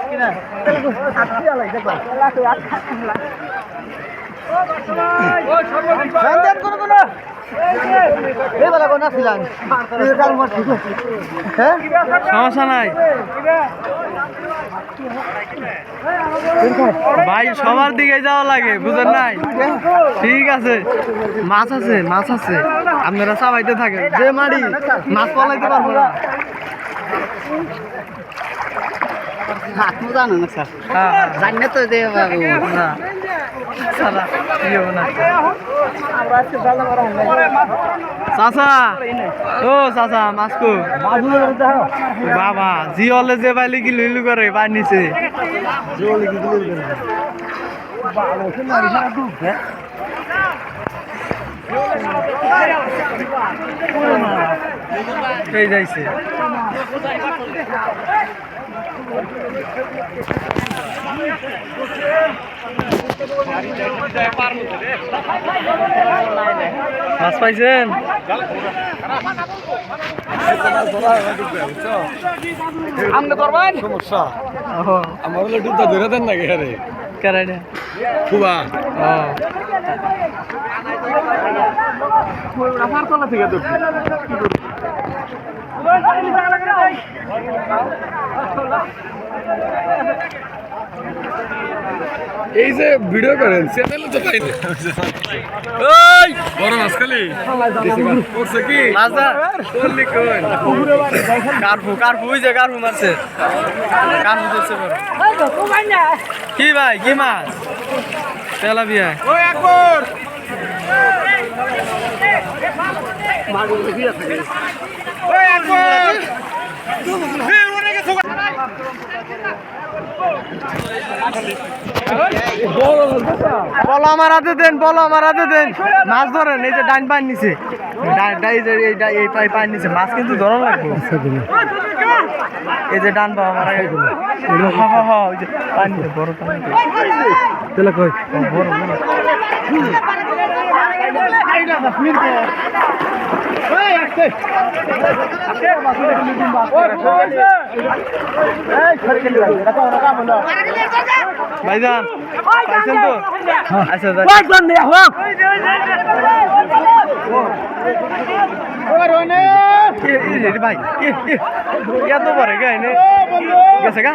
কিনা সমস্যা নাই। ভাই সবার দিকে যাওয়া লাগে বুঝেন নাই? ঠিক আছে। মাছ আছে মাছ আছে। আপনারা চাবাইতে থাকেন। যে মারি মাছ পলাইতে পারব না। জানেন না স্যার। হ্যাঁ, হ্যাঁ। তো যে চাচা, ও চাচা মাছ কো বাজু দাও বাবা, জি হলে যে বাইলি কি লুইলু করে পার নিচে যাইছে। মাছ পাইছেন? আমনে করবেন সমস্যা। আমার হলে ডুবটা ধরে দেন নাকি আরে? কেরাইনে। খুবা। তলা থেকে তো এই যে ভিডিও করেন চ্যানেলে তো পাই ওই বড় মাছ খালি। করছে কি? মাছ বললি কোন কারফু কারফু ওই যে কারফু মারছে। কারফু ধরছে বড় কি ভাই কি মাছ? তেলাপিয়া ওই একবার ওই একবার এই অনেকে তো বল আমার হাতে দেন বল আমার হাতে দেন। মাছ ধরেন এই যে ডাইন পান নিচে। এই যে এই ডা- এই পাই নিচে। মাছ কিন্তু ধরা লাগবে। এই যে ডান পা আমার আগে হ হ হ ওই যে পান বড় পান কই? বড় বড় ভাইজান পাইছেন তো? আচ্ছা ভাই এত পরে গে গেছে গা?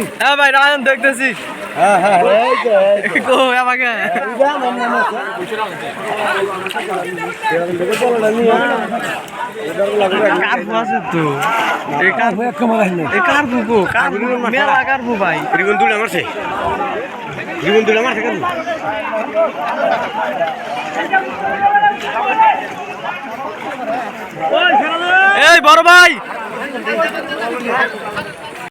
মাছ হ্যাঁ ভাই রায়ন দেখতেছি হ্যাঁ হ্যাঁ আমাকে। তো? এই কার্পু কো ভাই? রিগুন দুলে মারছে রিগুন দুলে মারছে কেন? এই বড় ভাই!